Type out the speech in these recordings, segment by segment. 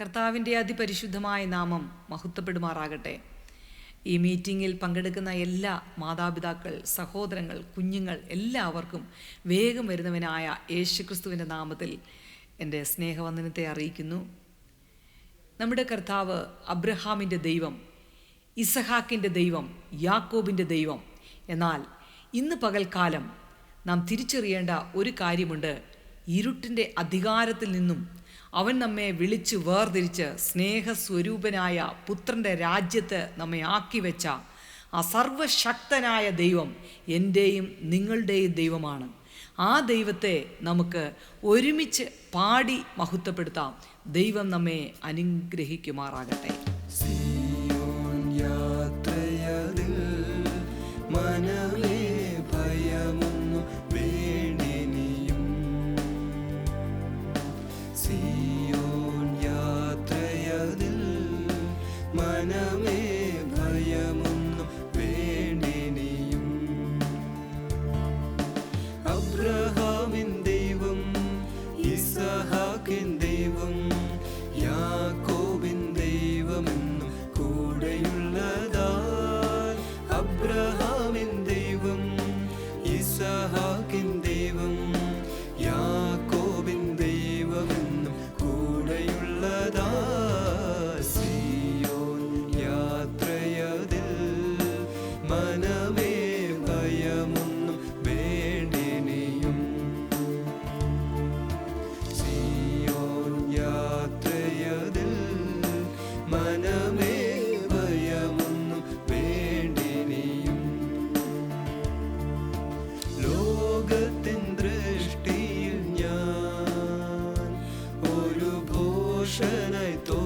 കർത്താവിന്റെ അതിപരിശുദ്ധമായ നാമം മഹത്വപ്പെടുമാറാകട്ടെ. ഈ മീറ്റിങ്ങിൽ പങ്കെടുക്കുന്ന എല്ലാ മാതാപിതാക്കൾ സഹോദരങ്ങൾ കുഞ്ഞുങ്ങൾ എല്ലാവർക്കും വേഗം വരുന്നവനായ യേശുക്രിസ്തുവിന്റെ നാമത്തിൽ എന്റെ സ്നേഹവന്ദനത്തെ അറിയിക്കുന്നു. നമ്മുടെ കർത്താവ് അബ്രഹാമിന്റെ ദൈവം ഇസഹാക്കിന്റെ ദൈവം യാക്കോബിന്റെ ദൈവം. എന്നാൽ ഇന്ന് പകൽക്കാലം നാം തിരിച്ചറിയേണ്ട ഒരു കാര്യമുണ്ട്. ഇരുട്ടിന്റെ അധികാരത്തിൽ നിന്നും അവൻ നമ്മെ വിളിച്ച് വേർതിരിച്ച് സ്നേഹസ്വരൂപനായ പുത്രന്റെ രാജ്യത്ത് നമ്മെ ആക്കി വെച്ച ആ സർവശക്തനായ ദൈവം എന്റെയും നിങ്ങളുടെയും ദൈവമാണ്. ആ ദൈവത്തെ നമുക്ക് ഒരുമിച്ച് പാടി മഹത്വപ്പെടുത്താം. ദൈവം നമ്മെ അനുഗ്രഹിക്കുമാറാകട്ടെ. ないと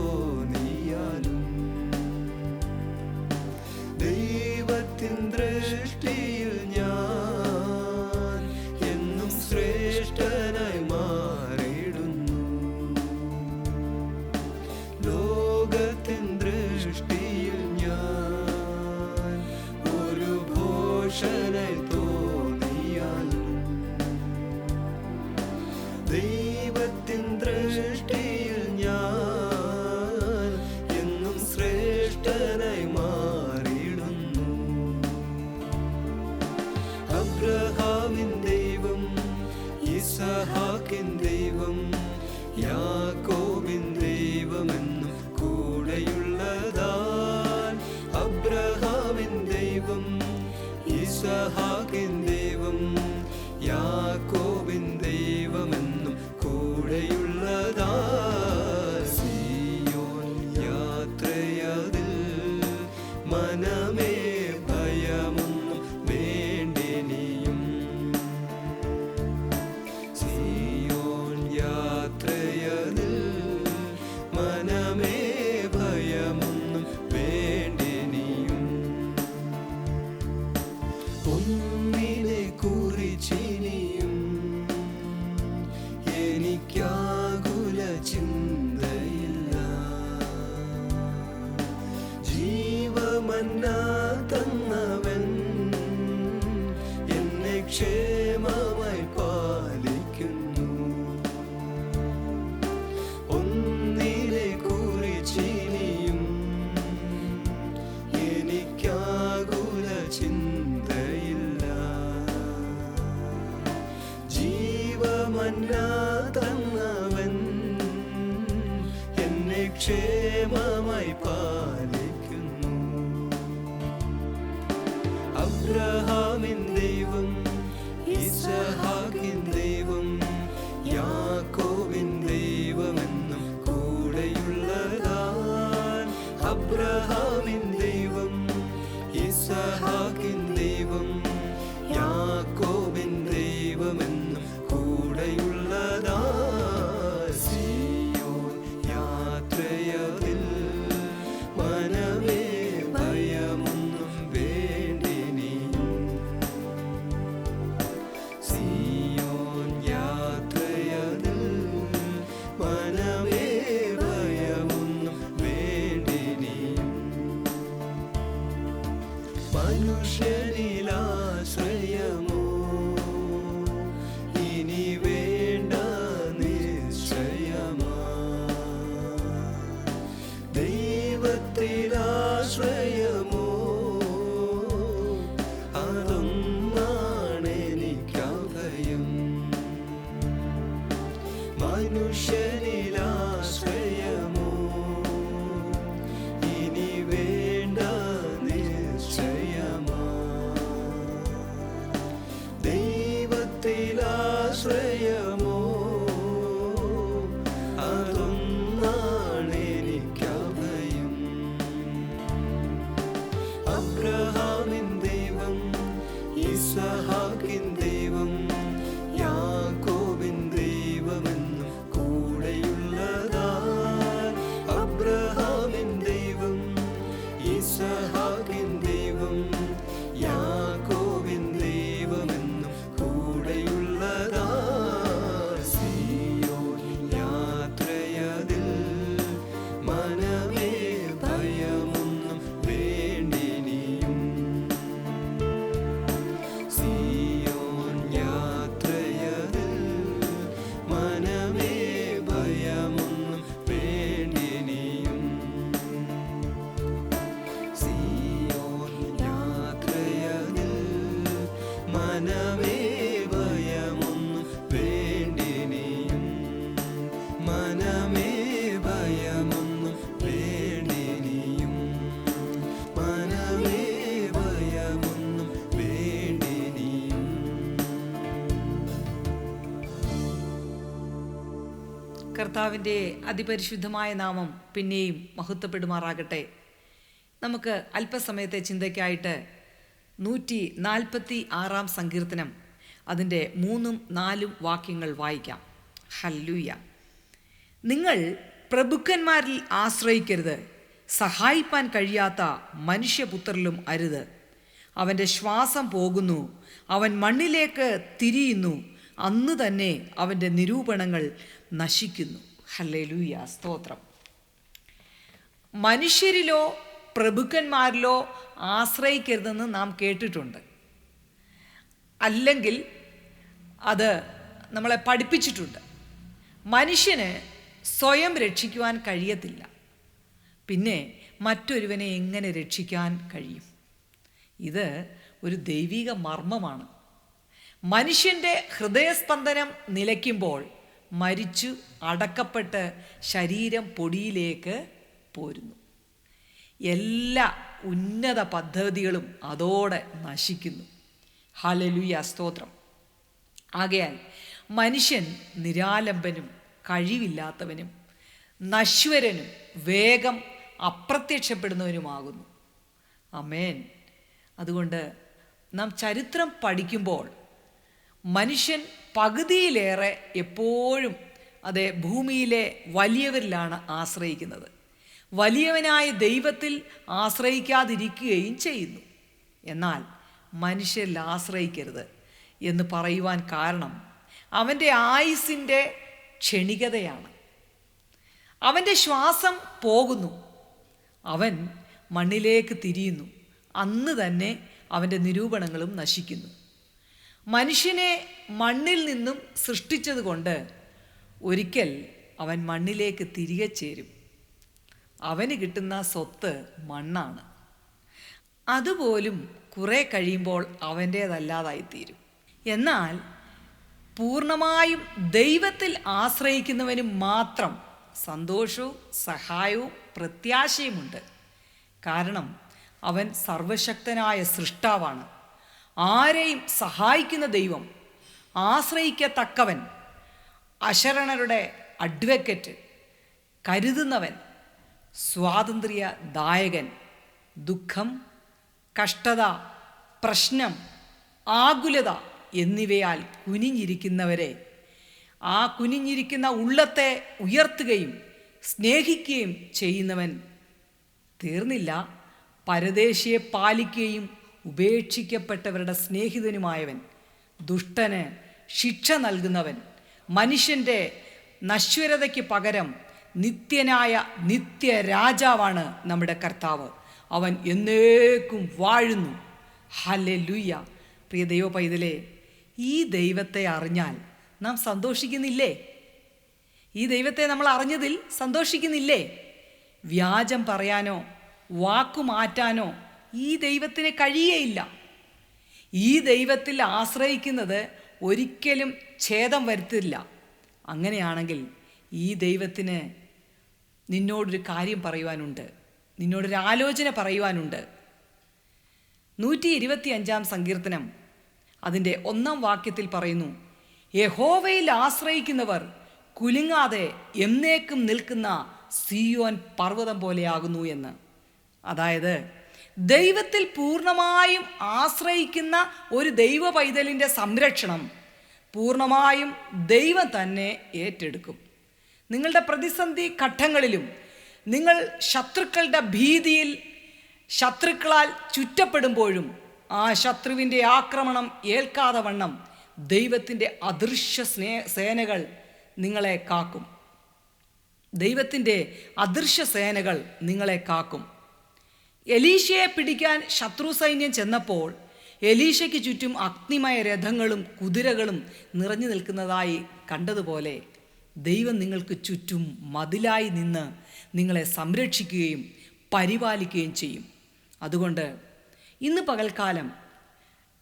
ദൈവം യാക്കോബിൻ ദൈവമെന്നും കൂടെയുള്ളതാൻ ക്ഷേമമായി പാലിക്കുന്നു. അബ്രഹാമിൻ ദൈവം ഇസഹാക്കിൻ ദൈവം യാക്കോബിൻ ദൈവമെന്നും കൂടെയുള്ളതാൻ അബ്രഹാമിൻ കർത്താവിന്റെ അതിപരിശുദ്ധമായ നാമം പിന്നെയും മഹത്വപ്പെടുമാറാകട്ടെ. നമുക്ക് അല്പസമയത്തെ ചിന്തയ്ക്കായിട്ട് നൂറ്റി നാൽപ്പത്തി ആറാം സങ്കീർത്തനം അതിന്റെ മൂന്നും നാലും വാക്യങ്ങൾ വായിക്കാം. ഹല്ലൂയ നിങ്ങൾ പ്രഭുക്കന്മാരിൽ ആശ്രയിക്കരുത്. സഹായിപ്പാൻ കഴിയാത്ത മനുഷ്യപുത്രരിലും അരുത്. അവന്റെ ശ്വാസം പോകുന്നു. അവൻ മണ്ണിലേക്ക് തിരിയുന്നു. അന്ന് തന്നെ അവന്റെ നിരൂപണങ്ങൾ നശിക്കുന്നു. ഹല്ലേലൂയ. സ്തോത്രം. മനുഷ്യരിലോ പ്രഭുക്കന്മാരിലോ ആശ്രയിക്കരുതെന്ന് നാം കേട്ടിട്ടുണ്ട്. അല്ലെങ്കിൽ അത് നമ്മളെ പഠിപ്പിച്ചിട്ടുണ്ട്. മനുഷ്യന് സ്വയം രക്ഷിക്കുവാൻ കഴിയത്തില്ല. പിന്നെ മറ്റൊരുവനെ എങ്ങനെ രക്ഷിക്കാൻ കഴിയും? ഇത് ഒരു ദൈവിക മർമ്മമാണ്. മനുഷ്യന്റെ ഹൃദയസ്പന്ദനം നിലയ്ക്കുമ്പോൾ മരിച്ചു അടക്കപ്പെട്ട് ശരീരം പൊടിയിലേക്ക് പോരുന്നു. എല്ലാ ഉന്നത പദ്ധതികളും അതോടെ നശിക്കുന്നു. ഹലലുയ സ്തോത്രം. ആകയാൽ മനുഷ്യൻ നിരാലംബനും കഴിവില്ലാത്തവനും നശ്വരനും വേഗം അപ്രത്യക്ഷപ്പെടുന്നവനുമാകുന്നു. അമേൻ അതുകൊണ്ട് നാം ചരിത്രം പഠിക്കുമ്പോൾ മനുഷ്യൻ പകുതിയിലേറെ എപ്പോഴും അതെ ഭൂമിയിലെ വലിയവരിലാണ് ആശ്രയിക്കുന്നത്. വലിയവനായ ദൈവത്തിൽ ആശ്രയിക്കാതിരിക്കുകയും ചെയ്യുന്നു. എന്നാൽ മനുഷ്യരിൽ ആശ്രയിക്കരുത് എന്ന് പറയുവാൻ കാരണം അവന്റെ ആയുസിന്റെ ക്ഷണികതയാണ്. അവന്റെ ശ്വാസം പോകുന്നു. അവൻ മണ്ണിലേക്ക് തിരിയുന്നു. അന്ന് തന്നെ അവന്റെ നിരൂപണങ്ങളും നശിക്കുന്നു. മനുഷ്യനെ മണ്ണിൽ നിന്നും സൃഷ്ടിച്ചതുകൊണ്ട് ഒരിക്കൽ അവൻ മണ്ണിലേക്ക് തിരികെ ചേരും. അവന് കിട്ടുന്ന സ്വത്ത് മണ്ണാണ്. അതുപോലും കുറെ കഴിയുമ്പോൾ അവന്റേതല്ലാതായിത്തീരും എന്നാൽ പൂർണമായും ദൈവത്തിൽ ആശ്രയിക്കുന്നവന് മാത്രം സന്തോഷവും സഹായവും പ്രത്യാശയുമുണ്ട്. കാരണം അവൻ സർവശക്തനായ സൃഷ്ടാവാണ്. ആരെയും സഹായിക്കുന്ന ദൈവം ആശ്രയിക്കത്തക്കവൻ അശരണരുടെ അഡ്വക്കറ്റ് കരുതുന്നവൻ സ്വാതന്ത്ര്യദായകൻ ദുഃഖം കഷ്ടത പ്രശ്നം ആകുലത എന്നിവയാൽ കുനിഞ്ഞിരിക്കുന്നവരെ ആ കുനിഞ്ഞിരിക്കുന്ന ഉള്ളത്തെ ഉയർത്തുകയും സ്നേഹിക്കുകയും ചെയ്യുന്നവൻ തീർന്നില്ല പരദേശിയെ പാലിക്കുകയും ഉപേക്ഷിക്കപ്പെട്ടവരുടെ സ്നേഹിതനുമായവൻ ദുഷ്ടന് ശിക്ഷ നൽകുന്നവൻ മനുഷ്യന്റെ നശ്വരതയ്ക്ക് പകരം നിത്യനായ നിത്യ രാജാവാണ് നമ്മുടെ കർത്താവ്. അവൻ എന്നേക്കും വാഴുന്നു. ഹലെ ലുയ്യ പ്രിയ ദൈവ പൈതലേ ഈ ദൈവത്തെ അറിഞ്ഞാൽ നാം സന്തോഷിക്കുന്നില്ലേ? ഈ ദൈവത്തെ നമ്മൾ അറിഞ്ഞതിൽ സന്തോഷിക്കുന്നില്ലേ? വ്യാജം പറയാനോ വാക്കു മാറ്റാനോ ഈ ദൈവത്തിന് കഴിയേയില്ല. ഈ ദൈവത്തിൽ ആശ്രയിക്കുന്നത് ഒരിക്കലും ഛേദം വരുത്തില്ല. അങ്ങനെയാണെങ്കിൽ ഈ ദൈവത്തിന് നിന്നോടൊരു കാര്യം പറയുവാനുണ്ട്. നിന്നോടൊരു ആലോചന പറയുവാനുണ്ട്. നൂറ്റി ഇരുപത്തി അഞ്ചാം സങ്കീർത്തനം അതിന്റെ ഒന്നാം വാക്യത്തിൽ പറയുന്നു യഹോവയിൽ ആശ്രയിക്കുന്നവർ കുലുങ്ങാതെ എന്നേക്കും നിൽക്കുന്ന സിയോൻ പർവതം പോലെയാകുന്നു എന്ന്. അതായത് ദൈവത്തിൽ പൂർണമായും ആശ്രയിക്കുന്ന ഒരു ദൈവ പൈതലിന്റെ സംരക്ഷണം പൂർണമായും ദൈവം തന്നെ ഏറ്റെടുക്കും. നിങ്ങളുടെ പ്രതിസന്ധി ഘട്ടങ്ങളിലും നിങ്ങൾ ശത്രുക്കളുടെ ഭീതിയിൽ ശത്രുക്കളാൽ ചുറ്റപ്പെടുമ്പോഴും ആ ശത്രുവിന്റെ ആക്രമണം ഏൽക്കാതെ വണ്ണം ദൈവത്തിന്റെ അദൃശ്യ സ്നേ സേനകൾ നിങ്ങളെ കാക്കും. ദൈവത്തിന്റെ അദൃശ്യ സേനകൾ നിങ്ങളെ കാക്കും. എലീശയെ പിടിക്കാൻ ശത്രു സൈന്യം ചെന്നപ്പോൾ എലീശയ്ക്ക് ചുറ്റും അഗ്നിമയ രഥങ്ങളും കുതിരകളും നിറഞ്ഞു നിൽക്കുന്നതായി കണ്ടതുപോലെ ദൈവം നിങ്ങൾക്ക് ചുറ്റും മതിലായി നിന്ന് നിങ്ങളെ സംരക്ഷിക്കുകയും പരിപാലിക്കുകയും ചെയ്യും. അതുകൊണ്ട് ഇന്ന് പകൽക്കാലം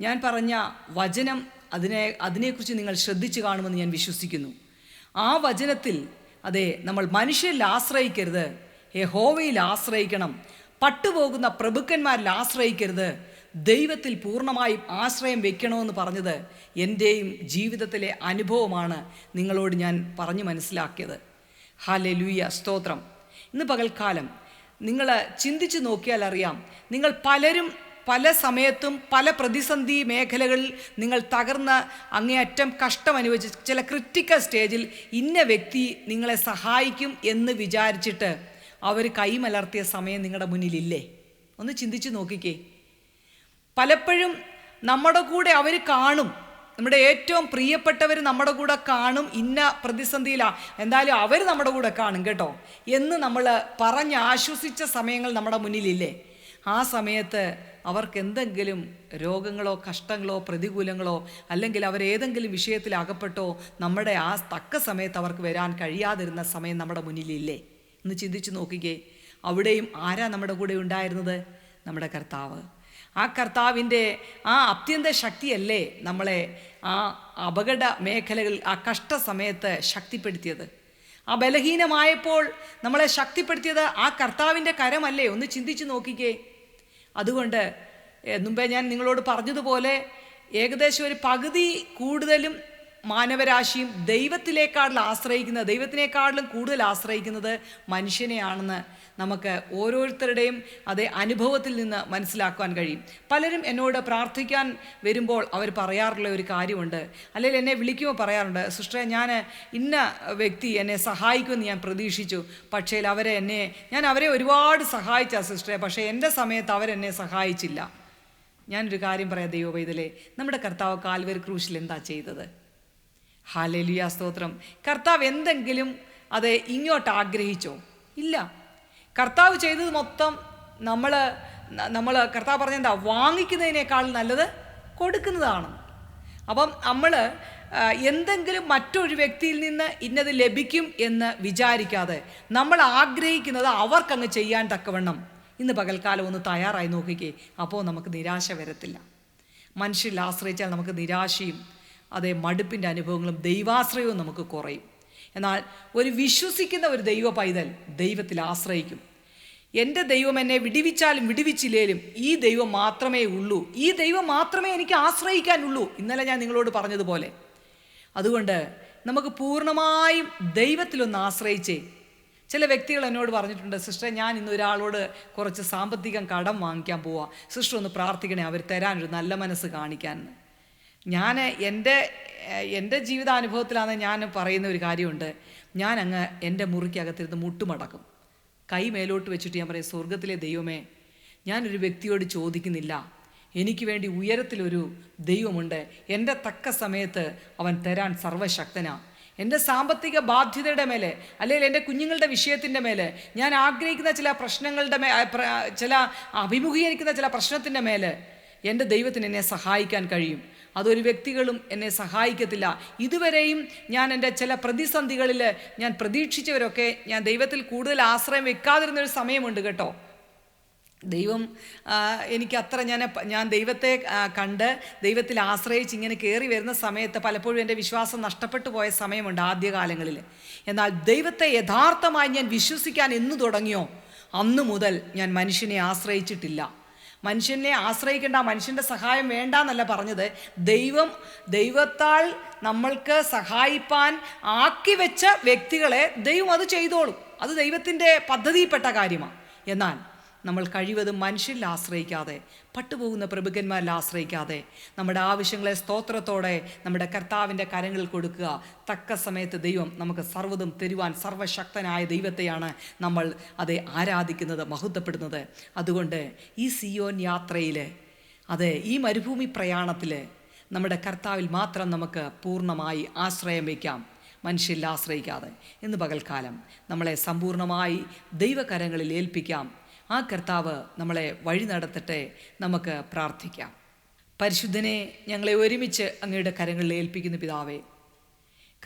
ഞാൻ പറഞ്ഞ വചനം അതിനെ അതിനെക്കുറിച്ച് നിങ്ങൾ ശ്രദ്ധിച്ചു കാണുമെന്ന് ഞാൻ വിശ്വസിക്കുന്നു. ആ വചനത്തിൽ അതെ നമ്മൾ മനുഷ്യരിൽ ആശ്രയിക്കരുത്. യഹോവയിൽ ആശ്രയിക്കണം. പട്ടുപോകുന്ന പ്രഭുക്കന്മാരിൽ ആശ്രയിക്കരുത്. ദൈവത്തിൽ പൂർണമായും ആശ്രയം വെക്കണമെന്ന് പറഞ്ഞത് എന്റെയും ജീവിതത്തിലെ അനുഭവമാണ് നിങ്ങളോട് ഞാൻ പറഞ്ഞു മനസ്സിലാക്കിയത്. ഹാലെ ലൂയ സ്തോത്രം. ഇന്ന് പകൽക്കാലം നിങ്ങൾ ചിന്തിച്ച് നോക്കിയാൽ അറിയാം നിങ്ങൾ പലരും പല സമയത്തും പല പ്രതിസന്ധി മേഖലകളിൽ നിങ്ങൾ തകർന്ന അങ്ങേയറ്റം കഷ്ടം അനുഭവിച്ച് ചില ക്രിട്ടിക്കൽ സ്റ്റേജിൽ ഇന്ന വ്യക്തി നിങ്ങളെ സഹായിക്കും എന്ന് വിചാരിച്ചിട്ട് അവർ കൈമലർത്തിയ സമയം നിങ്ങളുടെ മുന്നിലില്ലേ? ഒന്ന് ചിന്തിച്ച് നോക്കിക്കേ. പലപ്പോഴും നമ്മുടെ കൂടെ അവർ കാണും. നമ്മുടെ ഏറ്റവും പ്രിയപ്പെട്ടവർ നമ്മുടെ കൂടെ കാണും. ഇന്ന പ്രതിസന്ധിയിലാണ് എന്തായാലും അവർ നമ്മുടെ കൂടെ കാണും കേട്ടോ. എന്ന് നമ്മൾ പറഞ്ഞ് ആശ്വസിച്ച സമയങ്ങൾ നമ്മുടെ മുന്നിലില്ലേ? ആ സമയത്ത് അവർക്ക് എന്തെങ്കിലും രോഗങ്ങളോ കഷ്ടങ്ങളോ പ്രതികൂലങ്ങളോ അല്ലെങ്കിൽ അവരേതെങ്കിലും വിഷയത്തിൽ അകപ്പെട്ടോ നമ്മുടെ ആ തക്ക സമയത്ത് അവർക്ക് വരാൻ കഴിയാതിരുന്ന സമയം നമ്മുടെ മുന്നിലില്ലേ? ഒന്ന് ചിന്തിച്ച് നോക്കിക്കേ. അവിടെയും ആരാ നമ്മുടെ കൂടെ ഉണ്ടായിരുന്നത്? നമ്മുടെ കർത്താവ്. ആ കർത്താവിന്റെ ആ അത്യന്ത ശക്തിയല്ലേ നമ്മളെ ആ അപകട മേഖലകളിൽ ആ കഷ്ട സമയത്ത് ശക്തിപ്പെടുത്തിയത്. ആ ബലഹീനമായപ്പോൾ നമ്മളെ ശക്തിപ്പെടുത്തിയത് ആ കർത്താവിന്റെ കരമല്ലേ? ഒന്ന് ചിന്തിച്ച് നോക്കിക്കേ. അതുകൊണ്ട് മുമ്പേ ഞാൻ നിങ്ങളോട് പറഞ്ഞതുപോലെ ഏകദേശം ഒരു പകുതി കൂടുതലും മാനവരാശിയും ദൈവത്തിലേക്കാളിൽ ആശ്രയിക്കുന്നത് ദൈവത്തിനേക്കാളിലും കൂടുതൽ ആശ്രയിക്കുന്നത് മനുഷ്യനെയാണെന്ന് നമുക്ക് ഓരോരുത്തരുടെയും അതേ അനുഭവത്തിൽ നിന്ന് മനസ്സിലാക്കുവാൻ കഴിയും. പലരും എന്നോട് പ്രാർത്ഥിക്കാൻ വരുമ്പോൾ അവർ പറയാറുള്ള ഒരു കാര്യമുണ്ട്. അല്ലെങ്കിൽ എന്നെ വിളിക്കുമ്പോൾ പറയാറുണ്ട് സിസ്റ്ററെ ഞാൻ ഇന്ന വ്യക്തി എന്നെ സഹായിക്കുമെന്ന് ഞാൻ പ്രതീക്ഷിച്ചു. പക്ഷേ അവരെ എന്നെ ഞാൻ അവരെ ഒരുപാട് സഹായിച്ച സിസ്റ്ററെ പക്ഷേ എന്റെ സമയത്ത് അവരെന്നെ സഹായിച്ചില്ല. ഞാനൊരു കാര്യം പറയാം ദൈവവൈതലേ. നമ്മുടെ കർത്താവ് കാൽവരി ക്രൂശിൽ എന്താ ചെയ്തത്? ഹാലേലിയ സ്തോത്രം. കർത്താവ് എന്തെങ്കിലും അത് ഇങ്ങോട്ട് ആഗ്രഹിച്ചോ? ഇല്ല. കർത്താവ് ചെയ്തത് മൊത്തം നമ്മൾ നമ്മൾ കർത്താവ് പറഞ്ഞെന്താ വാങ്ങിക്കുന്നതിനേക്കാൾ നല്ലത് കൊടുക്കുന്നതാണ്. അപ്പം നമ്മൾ എന്തെങ്കിലും മറ്റൊരു വ്യക്തിയിൽ നിന്ന് ഇന്നത് ലഭിക്കും എന്ന് വിചാരിക്കാതെ നമ്മൾ ആഗ്രഹിക്കുന്നത് അവർക്കങ്ങ് ചെയ്യാൻ തക്കവണ്ണം. ഇന്ന് പകൽക്കാലം ഒന്ന് തയ്യാറായി നോക്കിക്കേ. അപ്പോൾ നമുക്ക് നിരാശ വരത്തില്ല. മനുഷ്യരിൽ ആശ്രയിച്ചാൽ നമുക്ക് നിരാശയും അതേ മടുപ്പിന്റെ അനുഭവങ്ങളും ദൈവാശ്രയവും നമുക്ക് കുറയും. എന്നാൽ ഒരു വിശ്വസിക്കുന്ന ഒരു ദൈവ പൈതൽ ദൈവത്തിൽ ആശ്രയിക്കും. എന്റെ ദൈവം എന്നെ വിടിവിച്ചാലും വിടിവിച്ചില്ലേലും ഈ ദൈവം മാത്രമേ ഉള്ളൂ. ഈ ദൈവം മാത്രമേ എനിക്ക് ആശ്രയിക്കാനുള്ളൂ ഇന്നലെ ഞാൻ നിങ്ങളോട് പറഞ്ഞതുപോലെ. അതുകൊണ്ട് നമുക്ക് പൂർണമായും ദൈവത്തിലൊന്ന് ആശ്രയിച്ചേ. ചില വ്യക്തികൾ എന്നോട് പറഞ്ഞിട്ടുണ്ട് സിസ്റ്റർ ഞാൻ ഇന്ന് ഒരാളോട് കുറച്ച് സാമ്പത്തികം കടം വാങ്ങിക്കാൻ പോവാ. സിസ്റ്റർ ഒന്ന് പ്രാർത്ഥിക്കണേ അവർ തരാനൊരു നല്ല മനസ്സ് കാണിക്കാൻ. ഞാൻ എന്റെ എന്റെ ജീവിതാനുഭവത്തിലാണ് ഞാൻ പറയുന്ന ഒരു കാര്യമുണ്ട്. ഞാൻ അങ്ങ് എന്റെ മുറിക്കകത്തിരുന്ന് മുട്ടുമടക്കും. കൈ മേലോട്ട് വെച്ചിട്ട് ഞാൻ പറയും സ്വർഗത്തിലെ ദൈവമേ ഞാനൊരു വ്യക്തിയോട് ചോദിക്കുന്നില്ല. എനിക്ക് വേണ്ടി ഉയരത്തിലൊരു ദൈവമുണ്ട്. എന്റെ തക്ക സമയത്ത് അവൻ തരാൻ സർവശക്തനാ. എന്റെ സാമ്പത്തിക ബാധ്യതയുടെ മേലെ അല്ലെങ്കിൽ എന്റെ കുഞ്ഞുങ്ങളുടെ വിഷയത്തിന്റെ മേലെ ഞാൻ ആഗ്രഹിക്കുന്ന ചില പ്രശ്നങ്ങളുടെ മേ ചില അഭിമുഖീകരിക്കുന്ന ചില പ്രശ്നത്തിന്റെ മേലെ എന്റെ ദൈവത്തിന് എന്നെ സഹായിക്കാൻ കഴിയും. അതൊരു വ്യക്തികളും എന്നെ സഹായിക്കത്തില്ല. ഇതുവരെയും ഞാൻ എന്റെ ചില പ്രതിസന്ധികളിൽ ഞാൻ പ്രതീക്ഷിച്ചവരൊക്കെ ഞാൻ ദൈവത്തിൽ കൂടുതൽ ആശ്രയം വെക്കാതിരുന്നൊരു സമയമുണ്ട് കേട്ടോ. ദൈവം എനിക്ക് അത്ര ഞാൻ ഞാൻ ദൈവത്തെ കണ്ട് ദൈവത്തിൽ ആശ്രയിച്ച് ഇങ്ങനെ കയറി വരുന്ന സമയത്ത് പലപ്പോഴും എന്റെ വിശ്വാസം നഷ്ടപ്പെട്ടു പോയ സമയമുണ്ട് ആദ്യകാലങ്ങളിൽ എന്നാൽ ദൈവത്തെ യഥാർത്ഥമായി ഞാൻ വിശ്വസിക്കാൻ എന്ന് തുടങ്ങിയോ? അന്നു മുതൽ ഞാൻ മനുഷ്യനെ ആശ്രയിച്ചിട്ടില്ല. മനുഷ്യനെ ആശ്രയിക്കേണ്ട മനുഷ്യന്റെ സഹായം വേണ്ട എന്നല്ല പറഞ്ഞത്. ദൈവം ദൈവത്താൽ നമ്മൾക്ക് സഹായിപ്പാൻ ആക്കി വെച്ച വ്യക്തികളെ ദൈവം അത് ചെയ്തോളും. അത് ദൈവത്തിന്റെ പദ്ധതിയിൽപ്പെട്ട കാര്യമാണ് എന്നാൽ നമ്മൾ കഴിവതും മനുഷ്യരിൽ ആശ്രയിക്കാതെ പട്ടുപോകുന്ന പ്രഭുക്കന്മാരിൽ ആശ്രയിക്കാതെ നമ്മുടെ ആവശ്യങ്ങളെ സ്തോത്രത്തോടെ നമ്മുടെ കർത്താവിന്റെ കരങ്ങളിൽ കൊടുക്കുക. തക്ക സമയത്ത് ദൈവം നമുക്ക് സർവതും തരുവാൻ സർവശക്തനായ ദൈവത്തെയാണ് നമ്മൾ അതെ ആരാധിക്കുന്നത് മഹത്വപ്പെടുന്നത്. അതുകൊണ്ട് ഈ സിയോൻ യാത്രയിൽ അതെ ഈ മരുഭൂമി പ്രയാണത്തിൽ നമ്മുടെ കർത്താവിൽ മാത്രം നമുക്ക് പൂർണമായി ആശ്രയം വയ്ക്കാം. മനുഷ്യരിൽ ആശ്രയിക്കാതെ. ഇന്ന് പകൽക്കാലം നമ്മളെ സമ്പൂർണമായി ദൈവകരങ്ങളിൽ ഏൽപ്പിക്കാം. ആ കർത്താവ് നമ്മളെ വഴി നടത്തട്ടെ നമുക്ക് പ്രാർത്ഥിക്കാം. പരിശുദ്ധനെ ഞങ്ങളെ ഒരുമിച്ച് അങ്ങയുടെ കരങ്ങളിൽ ഏൽപ്പിക്കുന്ന പിതാവേ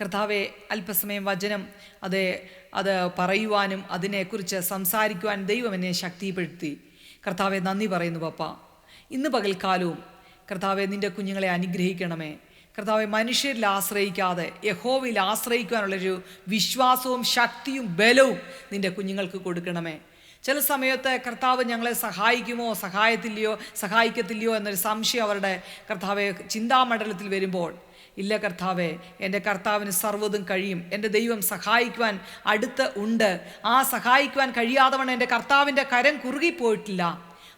കർത്താവെ അല്പസമയം വചനം അത് അത് പറയുവാനും അതിനെക്കുറിച്ച് സംസാരിക്കുവാൻ ദൈവം എന്നെ ശക്തിപ്പെടുത്തി. കർത്താവെ നന്ദി പറയുന്നു പപ്പ. ഇന്ന് പകൽക്കാലവും കർത്താവെ നിന്റെ കുഞ്ഞുങ്ങളെ അനുഗ്രഹിക്കണമേ. കർത്താവെ മനുഷ്യരിൽ ആശ്രയിക്കാതെ യഹോവയിൽ ആശ്രയിക്കാനുള്ളൊരു വിശ്വാസവും ശക്തിയും ബലവും നിന്റെ കുഞ്ഞുങ്ങൾക്ക് കൊടുക്കണമേ. ചില സമയത്ത് കർത്താവ് ഞങ്ങളെ സഹായിക്കുമോ സഹായത്തില്ലയോ സഹായിക്കത്തില്ലയോ എന്നൊരു സംശയം അവരുടെ കർത്താവെ ചിന്താമണ്ഡലത്തിൽ വരുമ്പോൾ ഇല്ല കർത്താവെ എന്റെ കർത്താവിന് സർവതും കഴിയും എന്റെ ദൈവം സഹായിക്കുവാൻ അടുത്ത് ഉണ്ട് ആ സഹായിക്കുവാൻ കഴിയാത്തവണ് എന്റെ കർത്താവിന്റെ കരം കുറുകിപ്പോയിട്ടില്ല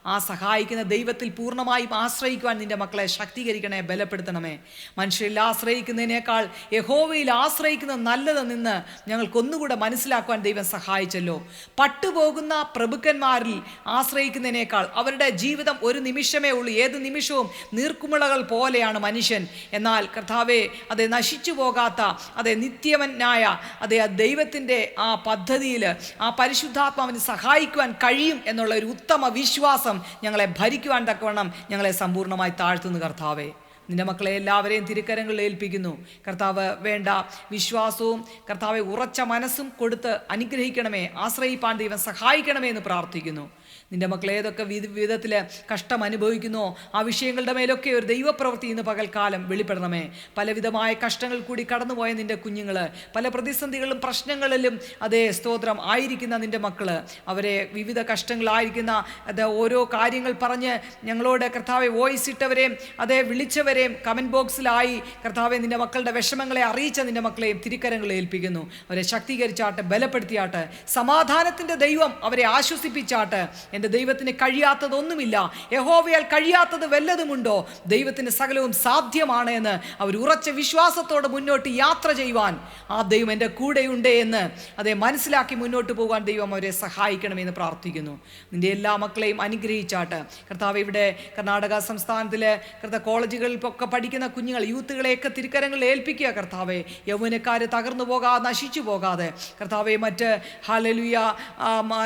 ആ സഹായിക്കുന്ന ദൈവത്തിൽ പൂർണമായും ആശ്രയിക്കുവാൻ നിന്റെ മക്കളെ ശക്തീകരിക്കണേ ബലപ്പെടുത്തണമേ. മനുഷ്യരിൽ ആശ്രയിക്കുന്നതിനേക്കാൾ യഹോവയിൽ ആശ്രയിക്കുന്ന നല്ലത് നിന്ന് ഞങ്ങൾക്കൊന്നുകൂടെ മനസ്സിലാക്കുവാൻ ദൈവം സഹായിച്ചല്ലോ. പട്ടുപോകുന്ന പ്രഭുക്കന്മാരിൽ ആശ്രയിക്കുന്നതിനേക്കാൾ അവരുടെ ജീവിതം ഒരു നിമിഷമേ ഉള്ളൂ. ഏത് നിമിഷവും നീർക്കുമിളകൾ പോലെയാണ് മനുഷ്യൻ. എന്നാൽ കർത്താവെ അതെ നശിച്ചു പോകാത്ത അതെ നിത്യമനായ അതെ ആ ദൈവത്തിന്റെ ആ പദ്ധതിയിൽ ആ പരിശുദ്ധാത്മാവിന് സഹായിക്കുവാൻ കഴിയും എന്നുള്ള ഒരു ഉത്തമ വിശ്വാസം ഞങ്ങളെ ഭരിക്കുവാൻ തക്കവണ്ണം ഞങ്ങളെ സമ്പൂർണമായി താഴ്ത്തുന്നു കർത്താവേ. നിന്റെ മക്കളെ എല്ലാവരെയും തിരുക്കരങ്ങളിൽ ഏൽപ്പിക്കുന്നു. കർത്താവ് വേണ്ട വിശ്വാസവും കർത്താവെ ഉറച്ച മനസ്സും കൊടുത്ത് അനുഗ്രഹിക്കണമേ. ആശ്രയിപ്പാൻ ദൈവം സഹായിക്കണമേ എന്ന് പ്രാർത്ഥിക്കുന്നു. നിന്റെ മക്കൾ ഏതൊക്കെ വിധ വിധത്തിൽ കഷ്ടം അനുഭവിക്കുന്നോ ആ വിഷയങ്ങളുടെ മേലൊക്കെ ഒരു ദൈവപ്രവൃത്തി ഇന്ന് പകൽക്കാലം വെളിപ്പെടണമേ. പലവിധമായ കഷ്ടങ്ങൾ കൂടി കടന്നുപോയ നിന്റെ കുഞ്ഞുങ്ങൾ പല പ്രതിസന്ധികളിലും പ്രശ്നങ്ങളിലും അതേ സ്തോത്രം ആയിരിക്കുന്ന നിന്റെ മക്കൾ അവരെ വിവിധ കഷ്ടങ്ങളായിരിക്കുന്ന അത് ഓരോ കാര്യങ്ങൾ പറഞ്ഞ് ഞങ്ങളോട് കർത്താവെ വോയിസ് ഇട്ടവരെയും അതേ വിളിച്ചവരെയും കമന്റ് ബോക്സിലായി കർത്താവെ നിന്റെ മക്കളുടെ വിഷമങ്ങളെ അറിയിച്ച നിന്റെ മക്കളെയും തിരിക്കരങ്ങളെ ഏൽപ്പിക്കുന്നു. അവരെ ശക്തീകരിച്ചാട്ട് ബലപ്പെടുത്തിയാട്ട് സമാധാനത്തിന്റെ ദൈവം അവരെ ആശ്വസിപ്പിച്ചാട്ട് എന്റെ ദൈവത്തിന് കഴിയാത്തതൊന്നുമില്ല. യഹോവയാൽ കഴിയാത്തത് വല്ലതുമുണ്ടോ? ദൈവത്തിന് സകലവും സാധ്യമാണ് എന്ന് അവർ ഉറച്ച വിശ്വാസത്തോടെ മുന്നോട്ട് യാത്ര ചെയ്യുവാൻ. ആ ദൈവം എന്റെ കൂടെയുണ്ട് എന്ന് അതേ മനസ്സിലാക്കി മുന്നോട്ട് പോകാൻ ദൈവം അവരെ സഹായിക്കണമെന്ന് പ്രാർത്ഥിക്കുന്നു. നിന്റെ എല്ലാ മക്കളെയും അനുഗ്രഹിച്ചാട്ട്. കർത്താവ് ഇവിടെ കർണാടക സംസ്ഥാനത്തിലെ കർത്ത കോളേജുകളിലൊക്കെ പഠിക്കുന്ന കുഞ്ഞുങ്ങൾ യൂത്തുകളെയൊക്കെ തിരുക്കരങ്ങളിൽ ഏൽപ്പിക്കുക കർത്താവെ. യൗവനക്കാർ തകർന്നു പോകാതെ നശിച്ചു പോകാതെ. കർത്താവെ മറ്റ് ഹാലലുയ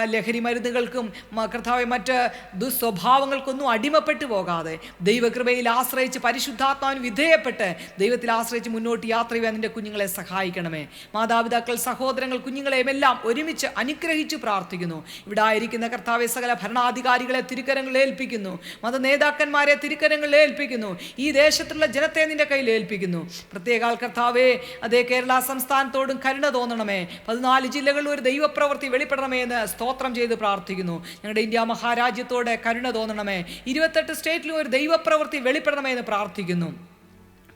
ലഹരി മരുന്നുകൾക്കും കർത്താവെ മറ്റ് ദുസ്വഭാവങ്ങൾക്കൊന്നും അടിമപ്പെട്ടു പോകാതെ ദൈവകൃപയിൽ ആശ്രയിച്ച് പരിശുദ്ധാത്മാവിന് വിധേയപ്പെട്ട് ദൈവത്തിൽ ആശ്രയിച്ച് മുന്നോട്ട് യാത്ര ചെയ്യാൻ നിന്റെ കുഞ്ഞുങ്ങളെ സഹായിക്കണമേ. മാതാപിതാക്കൾ സഹോദരങ്ങൾ കുഞ്ഞുങ്ങളെയും എല്ലാം ഒരുമിച്ച് അനുഗ്രഹിച്ചു പ്രാർത്ഥിക്കുന്നു. ഇവിടെ ആയിരിക്കുന്ന കർത്താവെ സകല ഭരണാധികാരികളെ തിരുക്കരങ്ങളിൽ ഏൽപ്പിക്കുന്നു. മത നേതാക്കന്മാരെ തിരുക്കരങ്ങളിൽ ഏൽപ്പിക്കുന്നു. ഈ ദേശത്തുള്ള ജനത്തെ നിന്റെ കയ്യിൽ ഏൽപ്പിക്കുന്നു. പ്രത്യേക കർത്താവേ അതേ കേരള സംസ്ഥാനത്തോടും കരുണ തോന്നണമേ. പതിനാല് ജില്ലകളിൽ ഒരു ദൈവപ്രവൃത്തി വെളിപ്പെടണമേ എന്ന് സ്തോത്രം ചെയ്ത് പ്രാർത്ഥിക്കുന്നു. ഞങ്ങളുടെ ഇന്ത്യ മഹാരാജ്യത്തോടെ കരുണ തോന്നണമേ. ഇരുപത്തെട്ട് സ്റ്റേറ്റിലും ഒരു ദൈവപ്രവൃത്തി വെളിപ്പെടണമേ എന്ന് പ്രാർത്ഥിക്കുന്നു.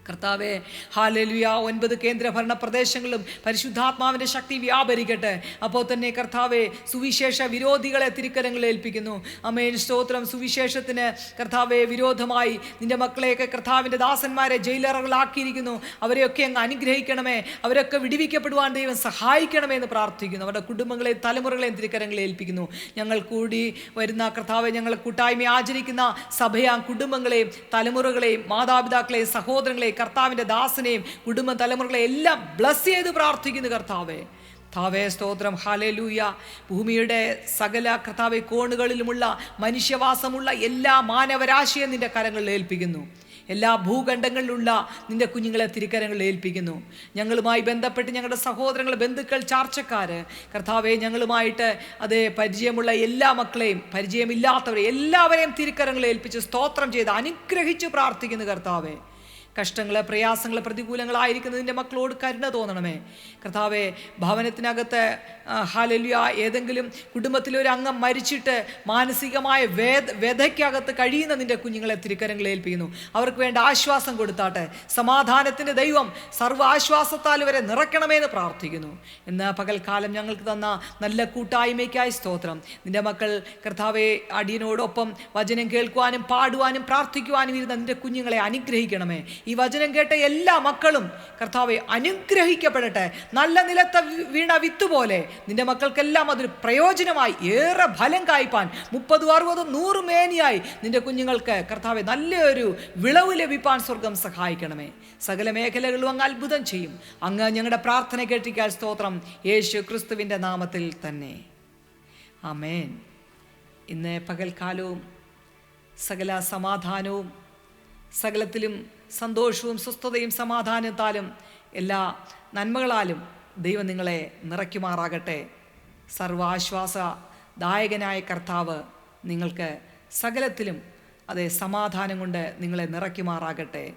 കർത്താവെ ഹാലലുയ. ഒൻപത് കേന്ദ്രഭരണ പ്രദേശങ്ങളും പരിശുദ്ധാത്മാവിന്റെ ശക്തി വ്യാപരിക്കട്ടെ. അപ്പോൾ തന്നെ കർത്താവെ സുവിശേഷ വിരോധികളെ തിരുക്കരങ്ങളിൽ ഏൽപ്പിക്കുന്നു. അമേൻ. സ്തോത്രം. സുവിശേഷത്തിന് കർത്താവെ വിരോധമായി നിന്റെ മക്കളെയൊക്കെ കർത്താവിന്റെ ദാസന്മാരെ ജയിലറകളാക്കിയിരിക്കുന്നു. അവരെയൊക്കെ അങ്ങ് അനുഗ്രഹിക്കണമേ. അവരൊക്കെ വിടിവിക്കപ്പെടുവാൻ ദൈവം സഹായിക്കണമേ എന്ന് പ്രാർത്ഥിക്കുന്നു. അവരുടെ കുടുംബങ്ങളെയും തലമുറകളെയും തിരുക്കരങ്ങളിൽ ഏൽപ്പിക്കുന്നു. ഞങ്ങൾ കൂടി വരുന്ന കർത്താവെ ഞങ്ങൾ കൂട്ടായ്മ ആചരിക്കുന്ന സഭയാ കുടുംബങ്ങളെയും തലമുറകളെയും മാതാപിതാക്കളെയും സഹോദരങ്ങളെയും കർത്താവിന്റെ ദാസനെയും കുടുംബ തലമുറകളെ എല്ലാം ബ്ലസ് ചെയ്ത് പ്രാർത്ഥിക്കുന്നു കർത്താവേ. താവേ സ്തോത്രം. ഹലലൂയ ഭൂമിയുടെ സകല കർത്താവെ കോണുകളിലുമുള്ള മനുഷ്യവാസമുള്ള എല്ലാ മാനവരാശിയെ നിന്റെ കരങ്ങളിൽ ഏൽപ്പിക്കുന്നു. എല്ലാ ഭൂഖണ്ഡങ്ങളിലുള്ള നിന്റെ കുഞ്ഞുങ്ങളെ തിരിക്കരങ്ങളിൽ ഏൽപ്പിക്കുന്നു. ഞങ്ങളുമായി ബന്ധപ്പെട്ട് ഞങ്ങളുടെ സഹോദരങ്ങൾ ബന്ധുക്കൾ ചാർച്ചക്കാർ കർത്താവെ ഞങ്ങളുമായിട്ട് അത് പരിചയമുള്ള എല്ലാ മക്കളെയും പരിചയമില്ലാത്തവരെ എല്ലാവരെയും തിരിക്കരങ്ങളിൽ ഏൽപ്പിച്ച് സ്തോത്രം ചെയ്ത് അനുഗ്രഹിച്ച് പ്രാർത്ഥിക്കുന്നു കർത്താവെ. കഷ്ടങ്ങൾ പ്രയാസങ്ങൾ പ്രതികൂലങ്ങളായിരിക്കുന്നതിന്റെ മക്കളോട് കരുണ തോന്നണമേ. കർത്താവെ ഭവനത്തിനകത്ത് ഹാലല്യ ഏതെങ്കിലും കുടുംബത്തിലൊരു അംഗം മരിച്ചിട്ട് മാനസികമായ വേദ വ്യഥയ്ക്കകത്ത് കഴിയുന്ന നിന്റെ കുഞ്ഞുങ്ങളെ തിരുക്കരങ്ങളിൽ ഏൽപ്പിക്കുന്നു. അവർക്ക് വേണ്ട ആശ്വാസം കൊടുത്താട്ടെ. സമാധാനത്തിന്റെ ദൈവം സർവ ആശ്വാസത്താൽ വരെ നിറയ്ക്കണമെന്ന് പ്രാർത്ഥിക്കുന്നു. ഇന്ന് പകൽക്കാലം ഞങ്ങൾക്ക് തന്ന നല്ല കൂട്ടായ്മയ്ക്കായി സ്തോത്രം. നിന്റെ മക്കൾ കർത്താവെ അടിയനോടൊപ്പം വചനം കേൾക്കുവാനും പാടുവാനും പ്രാർത്ഥിക്കുവാനും ഇരുന്ന നിന്റെ കുഞ്ഞുങ്ങളെ അനുഗ്രഹിക്കണമേ. ഈ വചനം കേട്ട എല്ലാ മക്കളും കർത്താവെ അനുഗ്രഹിക്കപ്പെടട്ടെ. നല്ല നിലത്തെ വീണ വിത്ത് പോലെ നിന്റെ മക്കൾക്കെല്ലാം അതൊരു പ്രയോജനമായി ഏറെ ഫലം കായ്പാൻ. മുപ്പതും അറുപതും നൂറ് മേനിയായി നിന്റെ കുഞ്ഞുങ്ങൾക്ക് കർത്താവെ നല്ലൊരു വിളവ് ലഭിപ്പാൻ സ്വർഗം സഹായിക്കണമേ. സകല മേഖലകളും അങ്ങ് അത്ഭുതം ചെയ്യും. അങ്ങ് ഞങ്ങളുടെ പ്രാർത്ഥന കേട്ടിക്കാൻ സ്തോത്രം യേശു ക്രിസ്തുവിന്റെ നാമത്തിൽ തന്നെ. അമേൻ ഇന്ന് പകൽക്കാലവും സകല സമാധാനവും സകലത്തിലും സന്തോഷവും സ്വസ്ഥതയും സമാധാനത്താലും എല്ലാ നന്മകളാലും ദൈവം നിങ്ങളെ നിറയ്ക്കുമാറാകട്ടെ. സർവാശ്വാസദായകനായ കർത്താവ് നിങ്ങൾക്ക് സകലത്തിലും അതെ സമാധാനം കൊണ്ട് നിങ്ങളെ നിറയ്ക്കുമാറാകട്ടെ.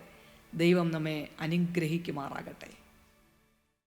ദൈവം നമ്മെ അനുഗ്രഹിക്കുമാറാകട്ടെ.